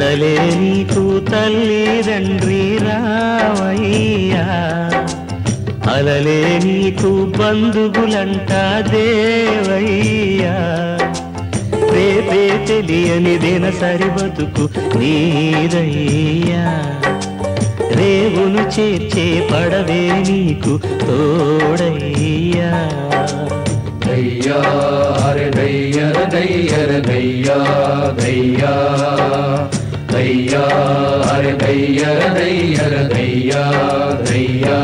కడలే నీకు తల్లి తండ్రి రావయ్యా. అలలే నీకు బంధువులంట దేవయ్యా. రేపే తెలియని దినసరి బతుకు నీదయ్యా. రేవును చేర్చే పడవే నీకు తోడయ్యా. దయ్యా దయ్యర దయ్యర దయ్యా దయ్యా. దయ్యా హరి దయ్యర దయ్యర దయ్యా దయ్యా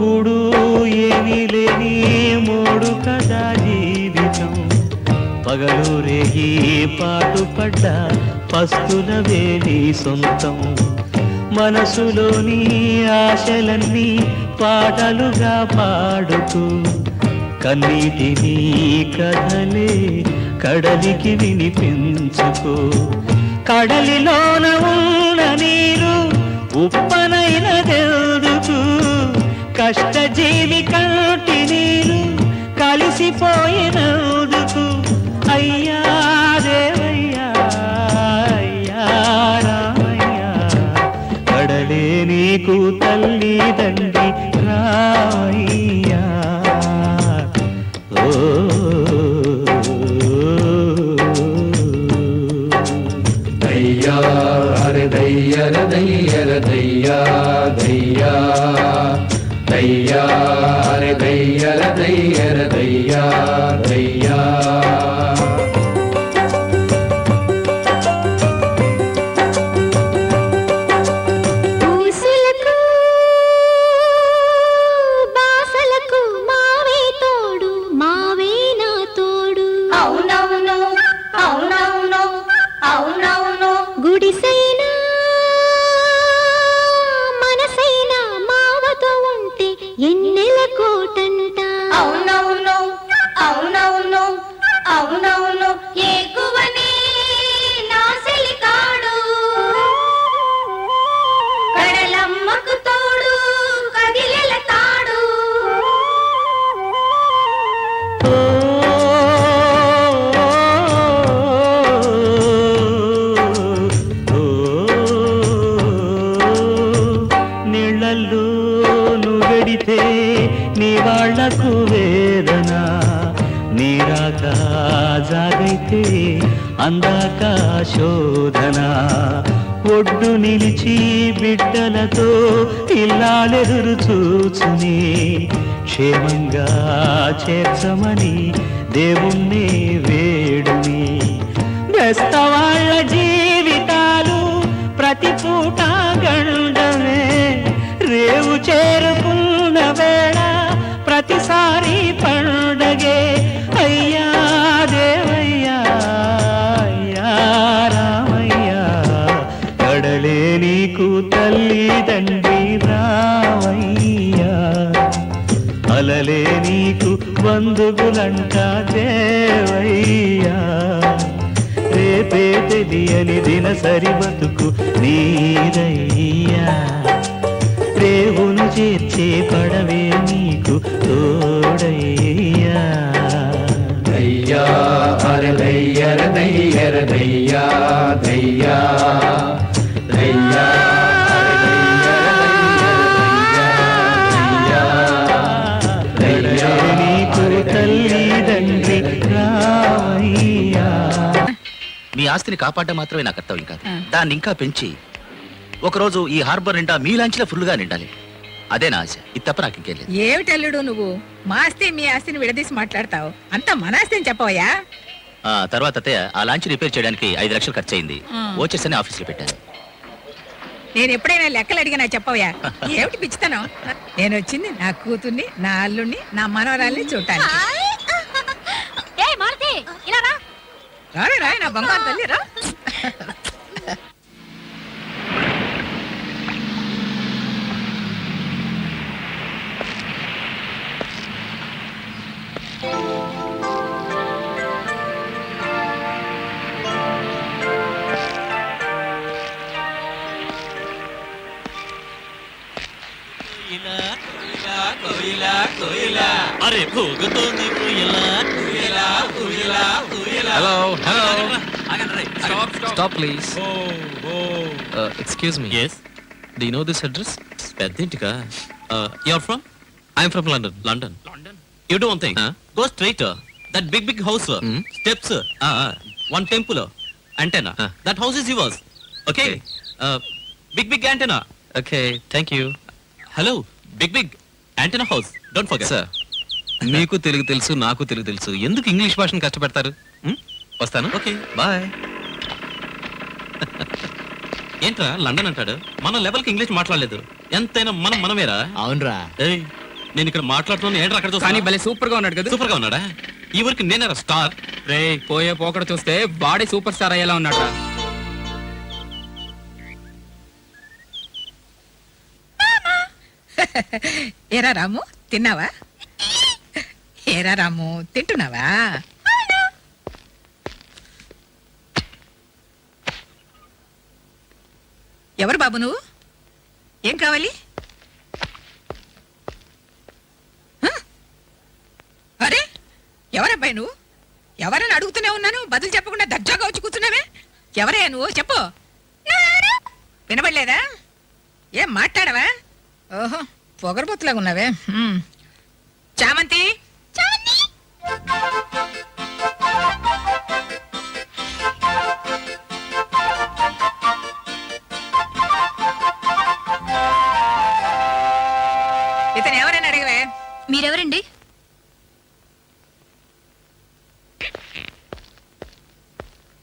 గుడు ఏమీ లేని మూడు కదా జీవితం. పగలు రేగి పాటు పడ్డ పస్తుల వేలి సొంతం. మనసులోని ఆశలన్నీ పాటలుగా పాడుతూ కన్నీటిని కథలే కడలికి వినిపించుకో. కడలిలోన ఉన్న నీరు ఉప్పనైన దెల్దుకు కష్టజీవి కంటి నీరు కలిసిపోయినందుకు అయ్యా దేవయ్యా అయ్యా రామయ్యా. కడలే నీకు తల్లి తండ్రి రామయ్యా. ఓ దయ్యా హరి దయ్యర దయ్యర దయ్యా దయ్యా. దయ్యా హరి దయ్యర దయ్యర దయ్యా దయ్యా ఊసులకు పెడితే నీ వాళ్ళకు వేదన నీరాక జాగైతే అందాక శోధన. ఒడ్డు నిలిచి బిడ్డలతో ఇల్లాలెదురు చూచుని క్షేమంగా చేర్చమని దేవుణ్ణి వేడుని. బెస్తవాళ్ళ జీవితాలు ప్రతి పూట గండమే రేవు చేరుకు బంధువులంట దేవయ్యా. రేపే తెలియని దినసరి బతుకు నీరయ్యా రేవును చేర్చే పడవే నీకు తోడయ్యా. దయ్యా హరి దయ్యర దయ్యర దయ్యా దయ్యా. ఆస్తిని కాపాడడం మాత్రమే నా కర్తవ్యం కాదు. దాన్ని ఇంకా పెంచి ఒకరోజు ఈ హార్బర్ నిండా మీ లాంచ్లో ఫుల్గా నిండాలి. అదే నా ఆశ. ఇది తప్ప నాకు ఇంకేం లేదు. ఏమిటల్లుడు నువ్వు? మా ఆస్తి మీ ఆస్తిని విడదీసి మాట్లాడతావు. అంతా మన ఆస్తిని చెప్పవయ్యా? ఆ తర్వాత అత్తయ్య ఆ లాంచ్ రిపేర్ చేయడానికి ఐదు లక్షలు ఖర్చు అయింది ఓచర్స్ అని ఆఫీస్లో పెట్టాను. నేను ఎప్పుడైనా లెక్కలు అడిగినా చెప్పవయ్యా. ఏమిటి పిచ్చితనం? నేను వచ్చింది నా కూతుర్ని నా అల్లుణ్ణి నా మనవరాల్ని చూడటానికి ఏ మారుతి ఇలా రా రారా రా. నా బంగారు తల్లి రా అరే భోగతోంది hello hello stop please excuse me yes do know this address పెద్దింటికా? Your from I'm from London London you do one thing Huh? Go straight that big big house Hmm? Steps one temple antenna Huh. That house is yours okay Okay. Big big antenna okay thank you hello big big antenna house don't forget sir మీకు తెలుగు తెలుసు నాకు తెలుగు తెలుసు. ఎందుకు English భాషను కష్టపెడతారు? వస్తాను. Okay. Bye. ఏంట్రా London అంటాడు? మన లెవెల్కి ఇంగ్లీష్ మాట్లాడలేదు. ఎంతైనా మనం మనమేరా? అవునరా. ఏయ్ నేను ఇక్కడ మాట్లాడుతున్నాను ఏంట్రా అక్కడ కానీ చూస్తా భలే సూపర్గా ఉన్నాడు కదా. సూపర్గా ఉన్నాడా? ఈ వరకు నేనేరా స్టార్. రే పోయే పోకడ చూస్తే బాడీ సూపర్ స్టార్ అయ్యేలా ఉన్నాడు ఏరా రాము తిన్నావా? ఏరా రాము తింటున్నావా? ఎవరు బాబు నువ్వు? ఏం కావాలి? అరే ఎవరబ్బాయి నువ్వు? ఎవరని అడుగుతూనే ఉన్నాను? బదులు చెప్పకుండా దర్జాగా వచ్చి కూర్చున్నావే? ఎవరయ్యా నువ్వు? చెప్పు. వినబడలేదా? ఏం మాట్లాడవా? ఓహో. పొగరబోతులాగా ఉన్నావే? హ్మ్. చామంతి? ఇతను ఎవరైనా అడిగవే? మీరెవరండి?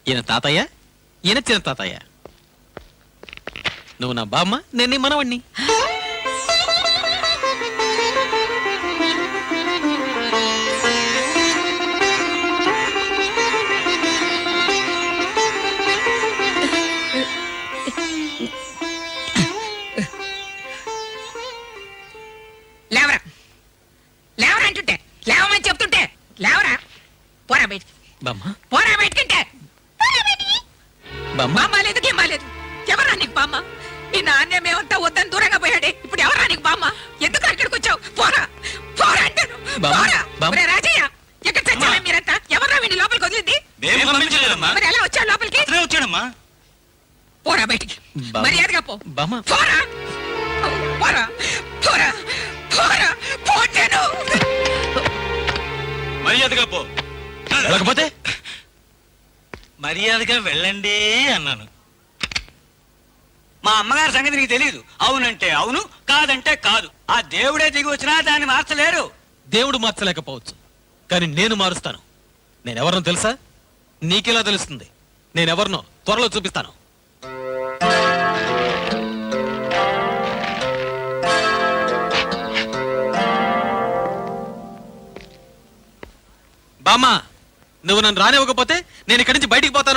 ఈయన తాతయ్య? ఈయన చిన్న తాతయ్య. నువ్వు నా బామ్మ నేను నీ మనవణ్ణి. లేవరా. లేవరా అంటుంటే లేవమని చెప్తుంటే లేవరా. పోరా బయటికి. బామ్మ. పోరా బయటికింటే బామ్మ. బామ్మ లేదు గేమ్మ లేదు. ఎవరా నీకు బామ్మ? ఈ నాణ్యమేమంతా వద్దని దూరంగా పోయాడే. ఇప్పుడు ఎవరా నీకు బామ్మ? ఎందుకు అక్కడికి వచ్చావు? పోరా. పోరా అంటాను బామ్మ, పోరా. బామ్మ. ఒరే రాజయ్య ఎక్కడ చచ్చావే మీరంతా? ఎవరా వీడిని లోపలికి వదిలింది? మరి ఎలా వచ్చావు లోపలికి? వచ్చాడమ్మా. పోరా బయటికి. బామ్మ. మర్యాదగా పో. బామ్మ. పోరా. పోరా. పోరా. మర్యాదగా పో. వెళ్ళకపోతే? మర్యాదగా వెళ్ళండి అన్నాను. మా అమ్మగారి సంగతి నీకు తెలియదు అవునంటే అవును కాదంటే కాదు. ఆ దేవుడే దిగి వచ్చినా దాన్ని మార్చలేరు. దేవుడు మార్చలేకపోవచ్చు. కానీ నేను మారుస్తాను. నేనెవరినో తెలుసా? నీకెలా తెలుస్తుంది? నేనెవరినో త్వరలో చూపిస్తాను. బామ్మ నువ్వు నన్ను రానివ్వకపోతే నేను ఇక్కడి నుంచి బయటికి పోతాను.